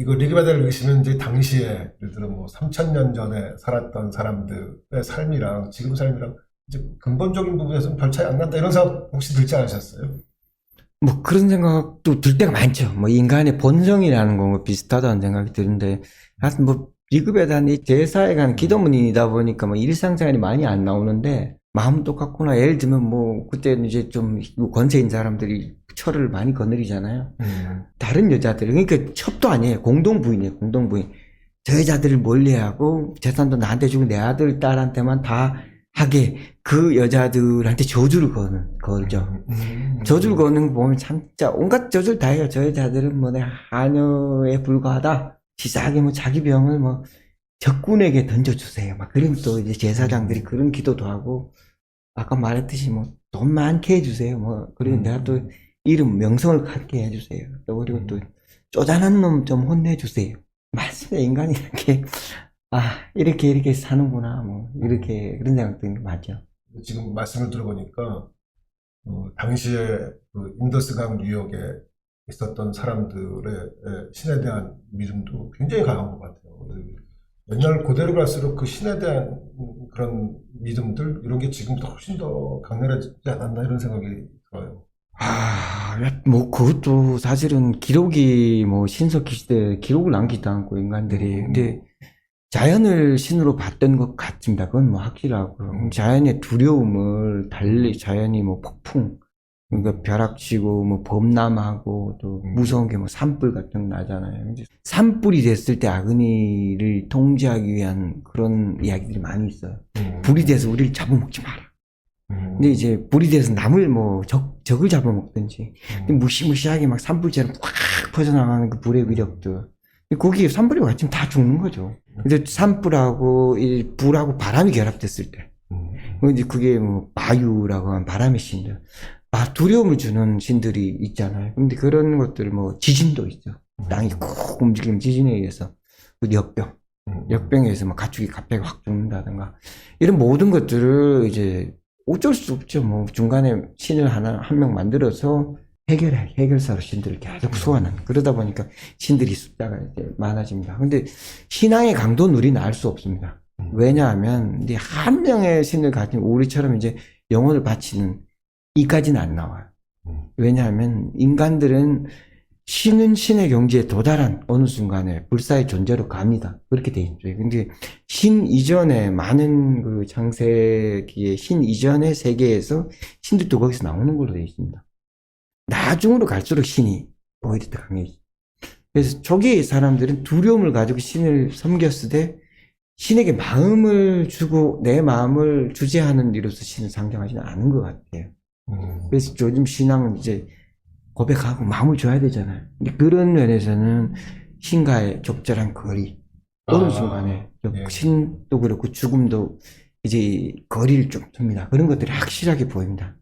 이거 리그바다를 읽으시면 이제 당시에 예를 들어 뭐 3천년 전에 살았던 사람들의 삶이랑 지금 삶이랑 이제 근본적인 부분에서는 별 차이 안 난다 이런 생각 혹시 들지 않으셨어요? 뭐 그런 생각도 들 때가 많죠. 뭐 인간의 본성이라는 거뭐 비슷하다는 생각이 드는데 하여튼 뭐 리급에 대한 이 제사에 관한 기도문이다 보니까 뭐 일상생활이 많이 안 나오는데 마음 똑같구나. 예를 들면 뭐 그때는 이제 좀 권세인 사람들이 철을 많이 거느리잖아요. 음. 다른 여자들 그러니까 첩도 아니에요. 공동 부인이에요. 공동 부인. 저 여자들을 멀리하고 재산도 나한테 주고 내 아들 딸한테만 다 하게 그 여자들한테 저주를 거는 거죠. 음. 저주를 거는 거 보면 참 진짜 온갖 저주를 다 해요. 저 여자들은 뭐 내 하녀에 불과하다. 치사하게 뭐 자기 병을 뭐 적군에게 던져주세요. 막 그런 또 이제 제사장들이 그런 기도도 하고 아까 말했듯이 뭐 돈 많게 해주세요. 뭐 그리고 음. 내가 또 이름 명성을 갖게 해주세요. 또 그리고 또 쪼잔한 놈 좀 혼내주세요. 맞습니다. 인간이 이렇게 아 이렇게 이렇게 사는구나. 뭐 이렇게 그런 생각 드는 게 맞죠. 지금 말씀을 들어보니까 어, 당시에 그 인더스강 유역에 있었던 사람들의 에, 신에 대한 믿음도 굉장히 강한 것 같아요. 그 옛날 고대로 갈수록 그 신에 대한 그런 믿음들 이런 게 지금보다 훨씬 더 강렬해지지 않았나 이런 생각이 들어요. 아, 뭐, 그것도 사실은 기록이 뭐, 신석기 시대 기록을 남기지도 않고, 인간들이. 음. 근데, 자연을 신으로 봤던 것 같습니다. 그건 뭐 확실하고. 음. 자연의 두려움을 달리, 자연이 뭐, 폭풍, 그러니까 벼락치고, 뭐, 범람하고, 또 음. 무서운 게 뭐, 산불 같은 거 나잖아요. 근데 산불이 됐을 때 아그니를 통제하기 위한 그런 이야기들이 많이 있어요. 음. 불이 돼서 우리를 잡아먹지 마라. 음. 근데 이제 불이 돼서 남을 뭐 적, 적을 잡아먹든지. 음. 무시무시하게 막 산불처럼 확 퍼져나가는 그 불의 위력들. 거기 산불이 왔지면 다 죽는 거죠. 근데 산불하고 이 불하고 바람이 결합됐을 때. 음. 뭐 이제 그게 뭐 마유라고 하는 바람의 신들. 아, 두려움을 주는 신들이 있잖아요. 근데 그런 것들 뭐 지진도 있죠. 땅이 콕 움직이면 지진에 의해서 그 역병. 음. 역병에 의해서 막 가축이 갑자기 확 죽는다든가. 이런 모든 것들을 이제 어쩔 수 없죠. 뭐 중간에 신을 하나 한 명 만들어서 해결해 해결사로 신들을 계속 소환하는 그러다 보니까 신들이 숫자가 이제 많아집니다. 근데 신앙의 강도는 우리는 알 수 없습니다. 음. 왜냐하면 한 명의 신을 가진 우리처럼 이제 영혼을 바치는 이까지는 안 나와요. 음. 왜냐하면 인간들은 신은 신의 경지에 도달한 어느 순간에 불사의 존재로 갑니다. 그렇게 돼 있죠. 근데 신 이전에 많은 그 창세기의 신 이전의 세계에서 신들도 거기서 나오는 걸로 돼 있습니다. 나중으로 갈수록 신이 오히려 더 강해지. 그래서 초기 사람들은 두려움을 가지고 신을 섬겼을 때 신에게 마음을 주고 내 마음을 주제하는 이로서 신을 상정하지는 않은 것 같아요. 음. 그래서 요즘 신앙은 이제 고백하고 마음을 줘야 되잖아요. 근데 그런 면에서는 신과의 적절한 거리. 어느 아, 순간에 예. 신도 그렇고 죽음도 이제 거리를 좀 둡니다. 그런 것들이 확실하게 보입니다.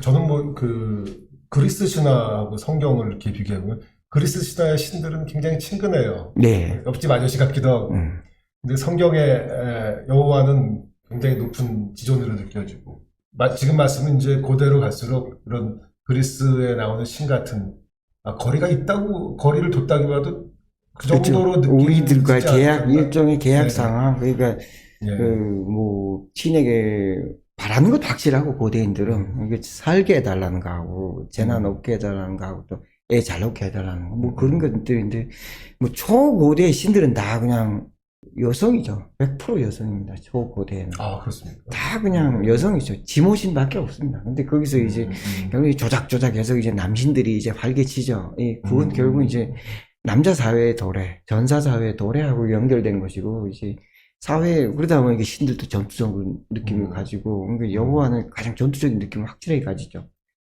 저는 뭐 그 그리스 신화하고 성경을 이렇게 비교하면 그리스 신화의 신들은 굉장히 친근해요. 네. 옆집 아저씨 같기도 하고. 음. 근데 성경의 에, 여호와는 굉장히 높은 지존으로 느껴지고 마- 지금 말씀은 이제 고대로 갈수록 이런 그리스에 나오는 신 같은 아, 거리가 있다고 거리를 뒀다기보다도 그 그렇죠. 정도로 느끼는 우리들과 계약? 일종의 계약 네. 상황. 그러니까 예. 그뭐 신에게 바라는 것도 확실하고 고대인들은 이게 살게 해달라는 거하고 재난 없게 해달라는 거하고 또 애잘 놓게 해달라는 거 뭐 그런 것들인데 뭐 초고대 신들은 다 그냥 여성이죠 100% 여성입니다 초고대는 아 그렇습니까? 다 그냥 여성이죠 지모신밖에 없습니다 근데 거기서 이제 음, 음. 결국 조작조작 해서 이제 남신들이 이제 활개치죠 이 그건 음. 결국 이제 남자 사회의 도래, 전사 사회의 도래하고 연결된 것이고 이제 사회 그러다 보면 이게 신들도 전투적인 느낌을 음. 가지고 그러니까 여호와는 가장 전투적인 느낌을 확실하게 가지죠.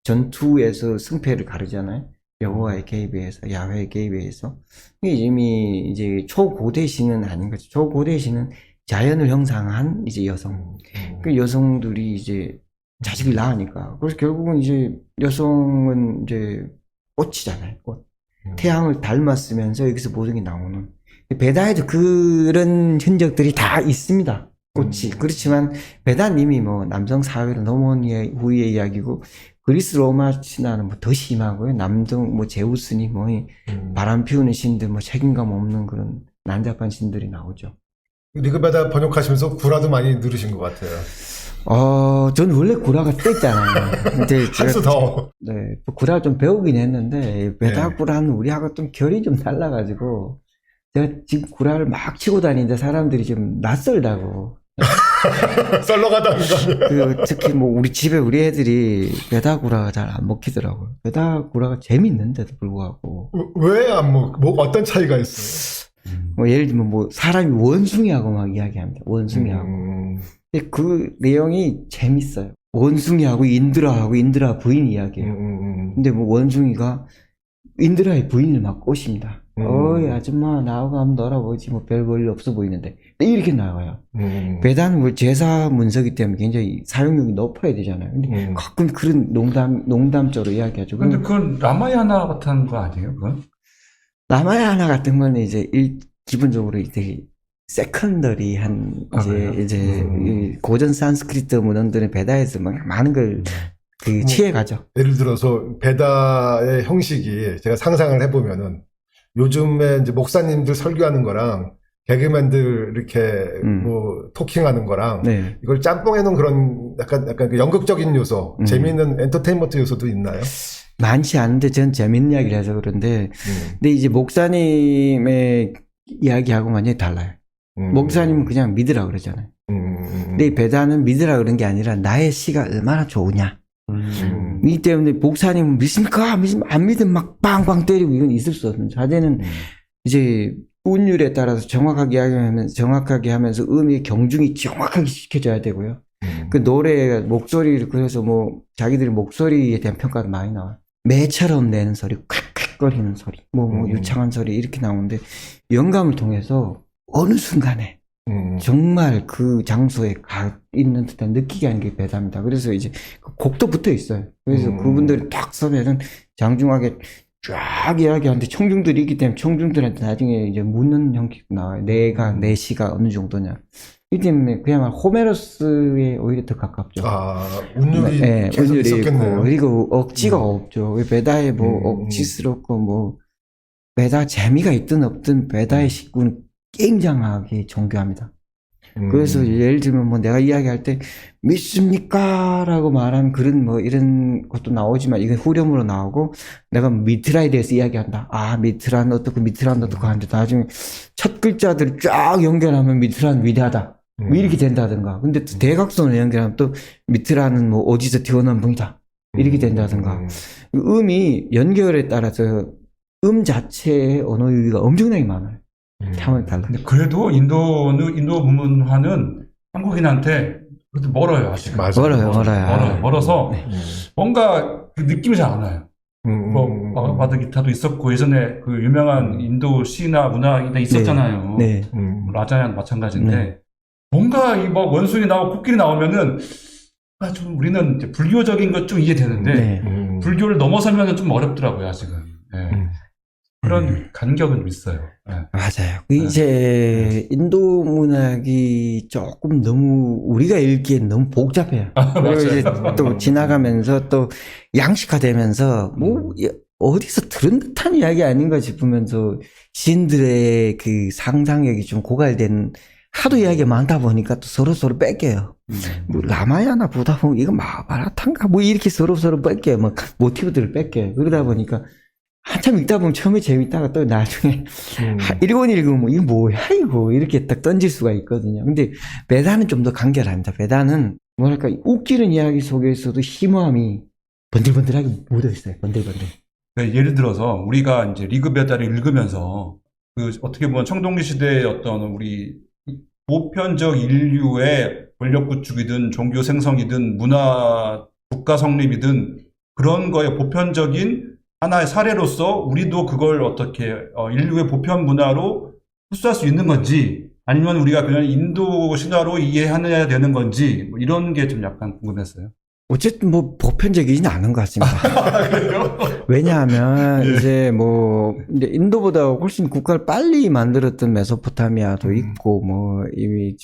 전투에서 승패를 가르잖아요. 여호와의 개입에 의해서 야훼의 개입에 의해서 이게 이미 이제 초고대 신은 아닌 거죠. 초고대 신은 자연을 형상한 이제 여성. 음. 그 여성들이 이제 자식을 낳으니까 그래서 결국은 이제 여성은 이제 꽃이잖아요. 꽃. 음. 태양을 닮았으면서 여기서 모든 게 나오는 베다에도 그런 흔적들이 다 있습니다. 꽃이 음. 그렇지만 베다님이 뭐 남성 사회로 넘어온 예- 후의 이야기고 그리스 로마 신화는 뭐 더 심하고요. 남동 뭐 제우스니 뭐이 음. 바람 피우는 신들 뭐 책임감 없는 그런 난잡한 신들이 나오죠. 리그베다 번역하시면서 구라도 많이 늘으신 것 같아요. 어, 전 원래 구라가 떼잖아요. 근데 한 제가 수 더. 네, 또 구라 좀 배우긴 했는데 베다 구라는 우리하고 좀 결이 좀 달라가지고 제가 지금 구라를 막 치고 다니는데 사람들이 좀 낯설다고. 썰러가다는 거 아니에요? 그 특히 뭐 우리 집에 우리 애들이 베다 구라가 잘 안 먹히더라고요. 베다 구라가 재밌는데도 불구하고 왜안 먹, 뭐 어떤 차이가 있어요? 뭐 예를 들면 뭐 사람이 원숭이하고 막 이야기합니다. 원숭이하고. 음, 근데 그 내용이 재밌어요. 원숭이하고 인드라하고 인드라 부인 음, 이야기예요. 음, 근데 뭐 원숭이가 인드라의 부인을 막 꼬십니다. 음. 어이 아줌마 나하고 한번 놀아보지 뭐 별 볼일 없어 보이는데 이렇게 나와요. 음, 배단은 뭐 제사 문서기 때문에 굉장히 사용력이 높아야 되잖아요. 근데 음. 가끔 그런 농담 농담조로 이야기하죠. 근데 그건 라마야나 같은 거 아니에요? 그건? 라마야나 같은 거는 이제 일, 기본적으로 이제 세컨더리한 아, 이제 그래요? 이제 음. 이 고전 산스크리트 문헌들은 베다에서 막 많은 걸그 뭐, 취해가죠. 예를 들어서 베다의 형식이 제가 상상을 해보면은 요즘에 이제 목사님들 설교하는 거랑 개그맨들 이렇게 음. 뭐 토킹하는 거랑 네. 이걸 짬뽕해 놓은 그런 약간 약간 그 연극적인 요소, 음. 재미있는 엔터테인먼트 요소도 있나요? 많지 않은데 전 재밌는 이야기를 해서 그런데 음. 근데 이제 목사님의 이야기하고 완전히 달라요. 음. 목사님은 그냥 믿으라 그러잖아요. 음, 음, 음. 근데 이 배단은 믿으라 그런 게 아니라 나의 시가 얼마나 좋으냐. 음. 이 때문에 목사님은 믿습니까? 믿으면 안 믿으면 막 빵빵 때리고 이건 있을 수 없는. 자제는 이제 운율에 따라서 정확하게 이야기하면서 정확하게 하면서 음의 경중이 정확하게 지켜져야 되고요. 음. 그 노래 목소리를 그래서 뭐 자기들이 목소리에 대한 평가도 많이 나와요. 매처럼 내는 소리, 콱콱거리는 소리, 뭐, 뭐 음. 유창한 소리 이렇게 나오는데 영감을 통해서 어느 순간에 음. 정말 그 장소에 가 있는 듯한 느끼게 하는 게 배담이다. 그래서 이제 그 곡도 붙어 있어요. 그래서 음. 그분들이 딱 서면은 장중하게 쫙 이야기하는데 청중들이 있기 때문에 청중들한테 나중에 이제 묻는 형식도 나와요. 내가 내 시가 어느 정도냐. 이 때문에 그야말로 호메로스에 오히려 더 가깝죠. 아, 운율이 네, 계속 운율이 있었겠네요. 있고 그리고 억지가 음. 없죠. 배다에 뭐 음, 음. 억지스럽고 뭐 배다 재미가 있든 없든 배다의 식구는 굉장하게 존경합니다. 음. 그래서 예를 들면 뭐 내가 이야기할 때 믿습니까? 라고 말하는 그런 뭐 이런 것도 나오지만 이건 후렴으로 나오고 내가 미트라에 대해서 이야기한다. 아, 미트라는 어떻고 미트라는 어떻고 하는데 나중에 첫 글자들을 쫙 연결하면 미트라는 위대하다. 음. 뭐 이렇게 된다든가. 근데 또 대각선을 연결하면 또 미트라는 뭐 어디서 튀어나온 분이다. 이렇게 된다든가. 음. 음이 연결에 따라서 음 자체의 언어 유희가 엄청나게 많아요. 음. 차원이 달라. 근데 그래도 인도는 인도 문화는 한국인한테 그래도 멀어요 아직. 맞아. 멀어요, 멀어요. 멀어요. 멀어서 네. 음. 뭔가 그 느낌이 잘 안 와요. 음. 뭐 음. 바- 바드 기타도 있었고 예전에 그 유명한 인도 시나 문화 있었잖아요. 네. 음. 라자냐 마찬가지인데 네. 뭔가 이 뭐 원숭이 나오고 코끼리 나오면은 아, 좀 우리는 이제 불교적인 것 좀 이해되는데 네. 음. 불교를 넘어서면 좀 어렵더라고요 아직은. 예. 음. 그런 간격은 좀 있어요. 예. 맞아요. 그 이제 인도 문학이 조금 너무 우리가 읽기엔 너무 복잡해요. 그리고 이제 또 지나가면서 또 양식화되면서 뭐 이- 어디서 들은 듯한 이야기 아닌가 싶으면서 신들의 그 상상력이 좀 고갈된 하도 이야기가 많다 보니까 또 서로 서로 뺏겨요. 뭐 라마야나 보다 보면 이거 마바라탄가 뭐 이렇게 서로 서로 뺏겨요. 막 모티브들을 뺏겨요. 그러다 보니까 한참 읽다 보면 처음에 재밌다가 또 나중에 음. 하- 읽으면 읽으면 이거 뭐야 이거 이렇게 딱 던질 수가 있거든요. 근데 베다는 좀 더 간결합니다. 베다는 뭐랄까 웃기는 이야기 속에서도 희모함이 번들번들하게 묻어 있어요. 번들번들. 네, 예를 들어서 우리가 이제 리그 베다를 읽으면서 그 어떻게 보면 청동기 시대의 어떤 우리 보편적 인류의 권력 구축이든 종교 생성이든 문화 국가 성립이든 그런 거에 보편적인 하나의 사례로서 우리도 그걸 어떻게 어, 인류의 보편 문화로 흡수할 수 있는 건지 아니면 우리가 그냥 인도 신화로 이해해야 되는 건지 뭐 이런 게 좀 약간 궁금했어요. 어쨌든 뭐 보편적이진 않은 것 같습니다. 그래요? 왜냐하면 예. 이제 뭐 이제 인도보다 훨씬 국가를 빨리 만들었던 메소포타미아도 음. 있고 뭐 이미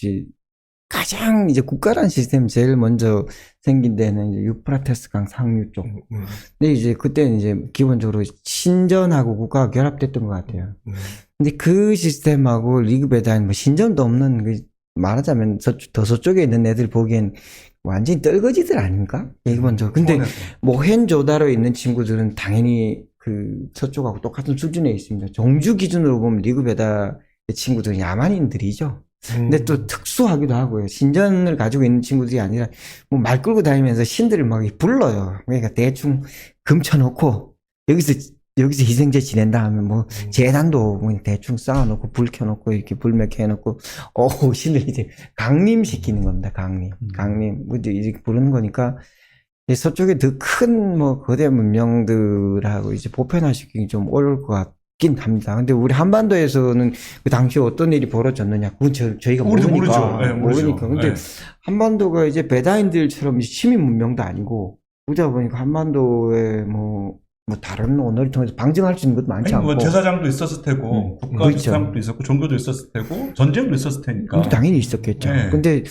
가장 이제 국가란 시스템 제일 먼저 생긴 데는 이제 유프라테스 강 상류 쪽. 음, 음, 근데 이제 그때는 이제 기본적으로 신전하고 국가가 결합됐던 것 같아요. 음. 근데 그 시스템하고 리그 배단 뭐 신전도 없는 그 말하자면 서, 더 서쪽에 있는 애들 보기엔 완전히 떨거지들 아닙니까? 기본적으로. 근데 초원에서. 모헨조다로에 있는 친구들은 당연히 그 서쪽하고 똑같은 수준에 있습니다. 종주 기준으로 보면 리그 배다의 친구들은 야만인들이죠. 근데 또 특수하기도 하고요. 신전을 가지고 있는 친구들이 아니라 뭐 말 끌고 다니면서 신들을 막 불러요. 그러니까 대충 금쳐놓고 여기서 여기서 희생제 지낸다 하면 뭐 음. 재단도 그냥 대충 쌓아놓고 불 켜놓고 이렇게 불맥 해놓고 어 신을 이제 강림시키는 겁니다. 강림, 음. 강림 뭐 이제 부르는 거니까 서쪽에 더 큰 뭐 거대 문명들하고 이제 보편화시키기 좀 어려울 것 같 긴 합니다. 근데 우리 한반도에서는 그 당시 어떤 일이 벌어졌느냐 그건 저, 저희가 모르니까 모르죠. 예, 모르죠. 모르니까 근데 예. 한반도가 이제 베다인들처럼 시민 문명도 아니고 그러다 보니까 한반도에 뭐, 뭐 다른 언어를 통해서 방증할 수 있는 것도 많지 아니, 않고 뭐 제사장도 있었을 테고 음, 국가. 주장도 있었고 종교도 있었을 테고 전쟁도 있었을 테니까. 당연히 있었겠죠. 네. 근데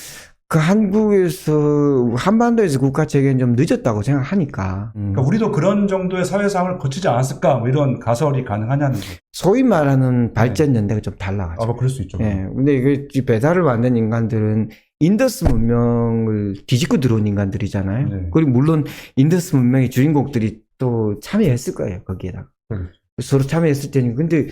그 한국에서 한반도에서 국가 체계는 좀 늦었다고 생각하니까 음. 그러니까 우리도 그런 정도의 사회 상황을 거치지 않았을까 뭐 이런 가설이 가능하냐는 거죠. 소위 말하는 발전 연대가 좀 달라가지고. 아, 뭐 그럴 수 있죠. 예. 근데 이게 이 배달을 만든 인간들은 인더스 문명을 뒤집고 들어온 인간들이잖아요. 네. 그리고 물론 인더스 문명의 주인공들이 또 참여했을 거예요, 거기에다가. 그렇죠. 서로 참여했을 때는. 근데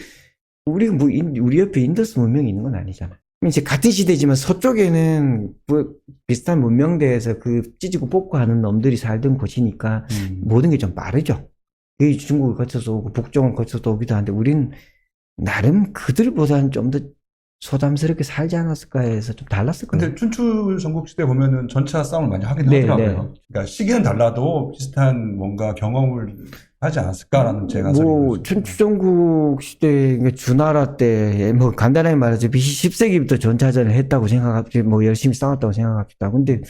우리 뭐, 인- 우리 옆에 인더스 문명이 있는 건 아니잖아요. 이제 같은 시대지만 서쪽에는 뭐 비슷한 문명대에서 그 찢고 뽑고 하는 놈들이 살던 곳이니까 음. 모든 게 좀 빠르죠. 그 중국을 거쳐서 오고 북쪽을 거쳐서 오기도 하는데 우리는 나름 그들보다는 좀 더 소담스럽게 살지 않았을까 해서 좀 달랐을 거예요. 근데 춘추 전국 시대 보면은 전차 싸움을 많이 하긴 네, 하더라고요. 네. 그러니까 시기는 달라도 비슷한 뭔가 경험을 하지 않았을까라는 제가 뭐 춘추전국 시대 주나라 때 뭐 간단하게 말하죠 BC 10세기부터 전차전을 했다고 생각합시다 뭐 열심히 싸웠다고 생각합시다. 근데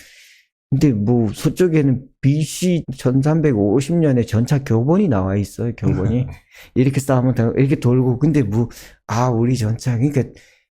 근데 뭐 서쪽에는 BC 1350년에 전차 교본이 나와 있어요 교본이. 이렇게 싸우면 다 이렇게 돌고. 근데 뭐 아 우리 전차. 그러니까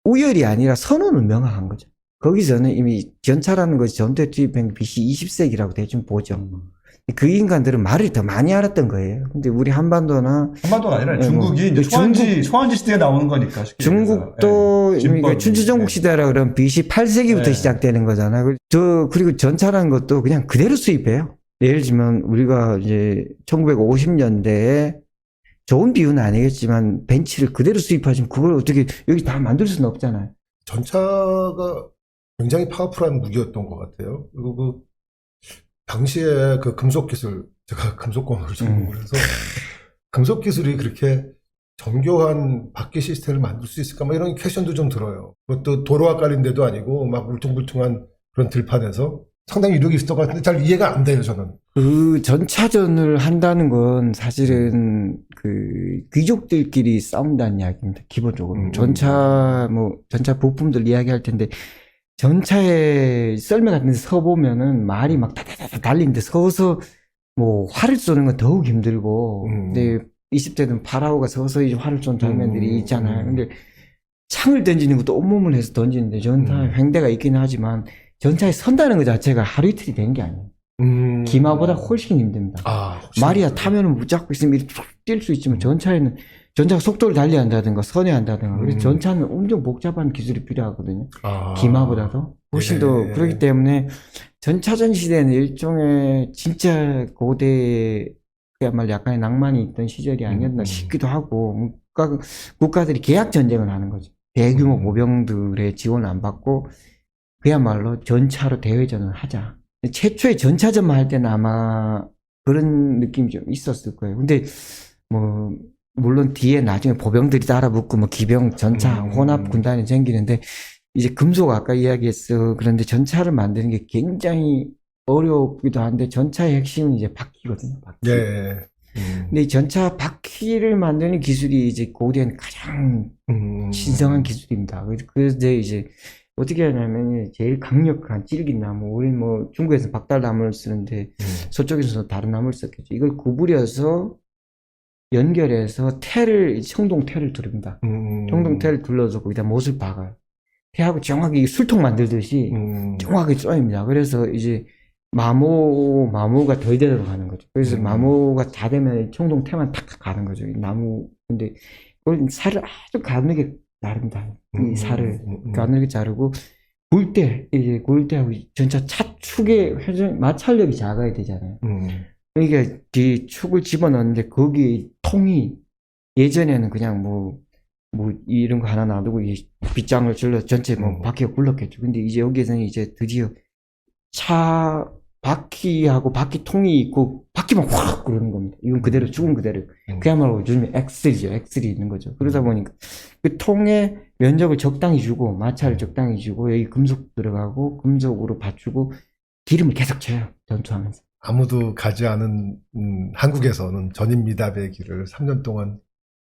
우열이 아니라 선언은 명확한 거죠. 거기서는 이미 전차라는 것이 전투에 투입한 게 BC 20세기라고 대충 보죠. 음. 그 인간들은 말을 더 많이 알았던 거예요. 근데 우리 한반도나 한반도가 아니라 네, 중국이 뭐, 이제 중국- 소환지 소환지 시대에 나오는 거니까. 쉽게 중국도. 예. 진법이. 춘추전국 예. 시대라 그러면 BC 8세기부터 네. 시작되는 거잖아. 그- 저 그리고 전차라는 것도 그냥 그대로 수입해요. 예를 들면 우리가 이제 1950년대에 좋은 비유는 아니겠지만 벤치를 그대로 수입하시면 그걸 어떻게 여기 다 만들 수는 없잖아요. 전차가 굉장히 파워풀한 무기였던 것 같아요. 그리고 그 당시에 그 금속 기술, 제가 금속공학을 전공을 해서 금속 기술이 그렇게 정교한 바퀴 시스템을 만들 수 있을까? 뭐 이런 퀘션도 좀 들어요. 그것도 도로가 깔린 데도 아니고 막 울퉁불퉁한 그런 들판에서 상당히 이력이 있을 것 같은데 잘 이해가 안 돼요, 저는. 그 전차전을 한다는 건 사실은 그 귀족들끼리 싸운다는 이야기입니다. 기본적으로 음. 전차 뭐 전차 부품들 이야기할 텐데 전차에 썰매 같은 데 서 보면은 말이 막 다다다다 달리는데 서서 뭐 활을 쏘는 건 더욱 힘들고 음. 근데 20대는 파라오가 서서히 활을 쏜 장면들이 음. 있잖아요. 음. 근데 창을 던지는 것도 온몸을 해서 던지는데 전차 음. 횡대가 있긴 하지만 전차에 선다는 것 자체가 하루 이틀이 된 게 아니에요. 음. 기마보다 훨씬 힘듭니다. 아, 말이야 타면은 붙잡고 있으면 이렇게 뛸수 있지만 전차에는 전차가 속도를 달리한다든가 선회한다든가 그래서 음. 전차는 엄청 복잡한 기술이 필요하거든요. 아. 기마보다도 훨씬 더 예. 그렇기 때문에 전차전 시대는 일종의 진짜 고대 그야말로 약간의 낭만이 있던 시절이 아니었나 음. 싶기도 하고 국가, 국가들이 계약 전쟁을 하는 거죠. 대규모 음. 모병들의 지원을 안 받고 그야말로 전차로 대회전을 하자. 최초의 전차전만 할 때는 아마 그런 느낌이 좀 있었을 거예요. 근데 뭐 물론 뒤에 나중에 보병들이 따라붙고 뭐 기병 전차 음. 혼합 군단이 생기는데 이제 금속 아까 이야기했어. 그런데 전차를 만드는 게 굉장히 어렵기도 한데 전차의 핵심은 이제 바퀴거든요. 바퀴. 예. 음. 근데 이 전차 바퀴를 만드는 기술이 이제 고대엔 가장 음. 신성한 기술입니다. 그래서 이제 어떻게 하냐면 제일 강력한 질긴나무, 우리는 뭐 중국에서 박달나무를 쓰는데 음. 서쪽에서 다른 나무를 썼겠죠. 이걸 구부려서 연결해서 테를 청동 테를 두릅니다. 음. 청동 테를 둘러서 거기다 못을 박아요. 태하고 정확히 술통 만들듯이 음. 정확하게 쪼입니다. 그래서 이제 마모, 마모가 더 이대로 가는 거죠. 그래서 음. 마모가 다 되면 청동 태만 탁탁 가는 거죠. 이 나무, 근데 그걸 살을 아주 가늘게 자릅니다. 음, 이 살을 음, 음. 가늘게 자르고 굴 때, 이제 굴 때하고 전차 차축의 회전, 마찰력이 작아야 되잖아요. 음. 그러니까 이 축을 집어넣는데 거기 통이 예전에는 그냥 뭐, 뭐 이런 거 하나 놔두고 이 빗장을 질러 전체 뭐 음. 바퀴가 굴렀겠죠. 근데 이제 여기에서는 이제 드디어 차 바퀴하고 바퀴 통이 있고 바퀴만 확 그러는 겁니다. 이건 그대로 죽은 그대로. 음. 그야말로 요즘에 엑셀이죠. 엑셀이 있는 거죠. 그러다 보니까 그 통에 면적을 적당히 주고 마찰을 적당히 주고 여기 금속 들어가고 금속으로 받주고 기름을 계속 쳐요. 전투하면서. 아무도 가지 않은 음, 한국에서는 전임 미답의 길을 3년 동안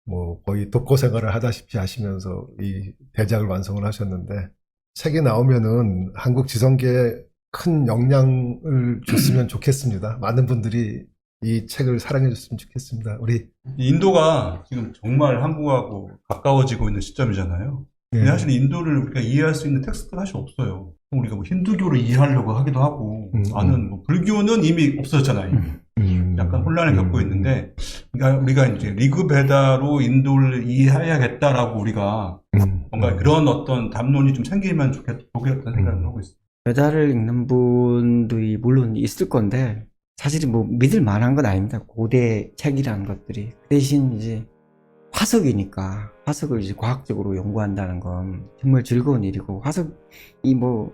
뭐 거의 독고 생활을 하다시피 하시면서 이 대작을 완성을 하셨는데 책이 나오면은 한국 지성계에 큰 영향을 줬으면 좋겠습니다. 많은 분들이 이 책을 사랑해 줬으면 좋겠습니다. 우리 인도가 지금 정말 한국하고 가까워지고 있는 시점이잖아요. 근데 예. 사실 인도를 우리가 이해할 수 있는 텍스트가 사실 없어요. 우리가 뭐 힌두교를 이해하려고 하기도 하고, 음, 나는 뭐 불교는 이미 없어졌잖아요. 음, 약간 혼란을 겪고 음, 있는데, 그러니까 우리가 이제 리그베다로 인도를 이해해야겠다라고 우리가 음, 뭔가 음. 그런 어떤 담론이 좀 생기면 좋겠, 좋겠다는 생각을 음. 하고 있어요. 배달을 읽는 분들이 물론 있을 건데 사실 뭐 믿을 만한 건 아닙니다. 고대 책이라는 것들이 그 대신 이제 화석이니까 화석을 이제 과학적으로 연구한다는 건 정말 즐거운 일이고 화석이 뭐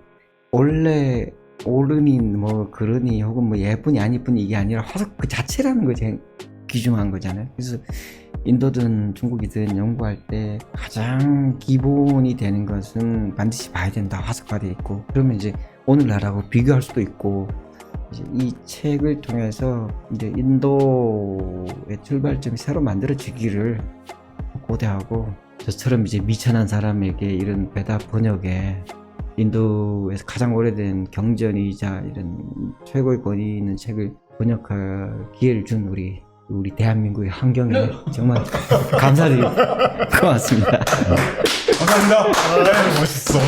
원래 옳으니 뭐 그러니 혹은 뭐 예쁘니 안 예쁘니 이게 아니라 화석 그 자체라는 걸 제- 귀중한 거잖아요. 그래서 인도든 중국이든 연구할 때 가장 기본이 되는 것은 반드시 봐야 된다. 화석화돼 있고 그러면 이제 오늘날하고 비교할 수도 있고 이 책을 통해서 이제 인도의 출발점이 새로 만들어지기를 고대하고 저처럼 이제 미천한 사람에게 이런 배답 번역에 인도에서 가장 오래된 경전이자 이런 최고의 권위 있는 책을 번역할 기회를 준 우리 우리 대한민국의 환경에 정말 감사드리고 고맙습니다. 감사합니다. 아, 멋있어.